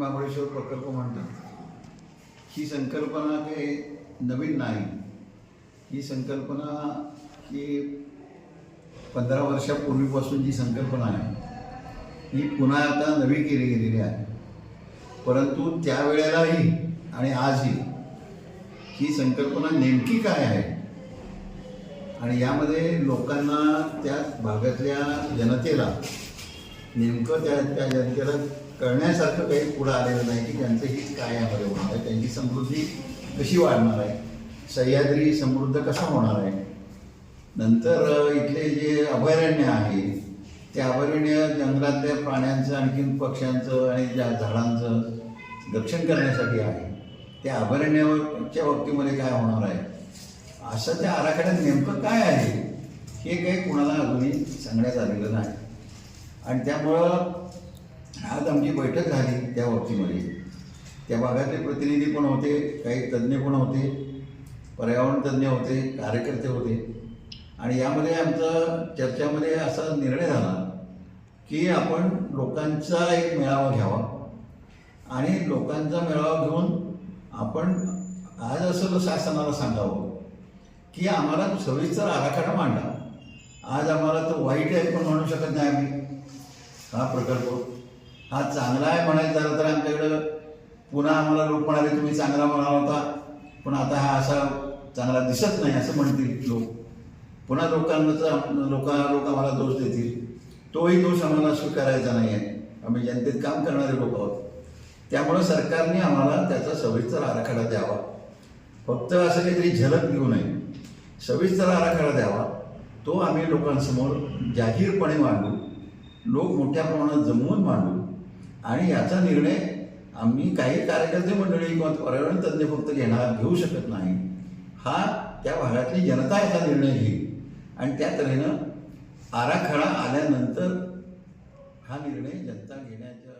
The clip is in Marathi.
महाबळेश्वर प्रकल्प म्हणतात. ही संकल्पना काही नवीन नाही. ही संकल्पना ही पंधरा वर्षापूर्वीपासून जी संकल्पना आहे ही पुन्हा आता नवी केली गेलेली आहे. परंतु त्यावेळेलाही आणि आजही ही संकल्पना नेमकी काय आहे? आणि यामध्ये लोकांना त्या भागातल्या जनतेला नेमकं त्या त्या जनतेला कळण्यासारखं काही पुढं आलेलं नाही की त्यांचं हित काय यामध्ये होणार आहे. त्यांची समृद्धी कशी वाढणार आहे? सह्याद्री समृद्ध कसा होणार आहे? नंतर इथले जे अभयारण्य आहे ते अभयारण्य जंगलातल्या प्राण्यांचं आणखीन पक्ष्यांचं आणि ज्या झाडांचं रक्षण करण्यासाठी आहे त्या अभयारण्याच्या बाबतीमध्ये काय होणार आहे? असं त्या आराखड्यात नेमकं काय आहे हे काही कुणाला अजूनही सांगण्यात आलेलं नाही. आणि त्यामुळं आज आमची बैठक झाली त्या बाबतीमध्ये. त्या भागातले प्रतिनिधी पण होते काही तज्ज्ञ पण होते पर्यावरण तज्ज्ञ होते कार्यकर्ते होते. आणि यामध्ये आमचा चर्चामध्ये असा निर्णय झाला की आपण लोकांचा एक मेळावा घ्यावा. आणि लोकांचा मेळावा घेऊन आपण आज असं शासनाला सांगावं की आम्हाला सविस्तर आराखडा मांडा. आज आम्हाला तो वाईट आहे पण म्हणू शकत नाही आम्ही. हा प्रकल्प. हा चांगला आहे म्हणायचं झालं तर आमच्याकडं पुन्हा आम्हाला लोक म्हणाले तुम्ही चांगला म्हणाला होता. पण आता हा असा चांगला दिसत नाही असं म्हणतील लोक. पुन्हा लोकांना लोक लोक आम्हाला दोष देतील. तोही दोष आम्हाला स्वीकारायचा नाही आहे. आम्ही जनतेत काम करणारे लोक आहोत. त्यामुळं सरकारने आम्हाला त्याचा सविस्तर आराखडा द्यावा. फक्त असं काहीतरी झलक देऊ नये. सविस्तर आराखडा द्यावा. तो आम्ही लोकांसमोर जाहीरपणे मांडू. लोक मोठ्या प्रमाणात जमवून मांडू आणि याचा निर्णय आम्ही काही कार्यकर्ते मंडळी किंवा पर्यावरण तज्ज्ञ फक्त घेणार घेऊ शकत नाही. हा त्या भागातली जनता याचा निर्णय घेईल. आणि त्या तऱ्हेनं आराखडा आल्यानंतर हा निर्णय जनता घेण्याच्या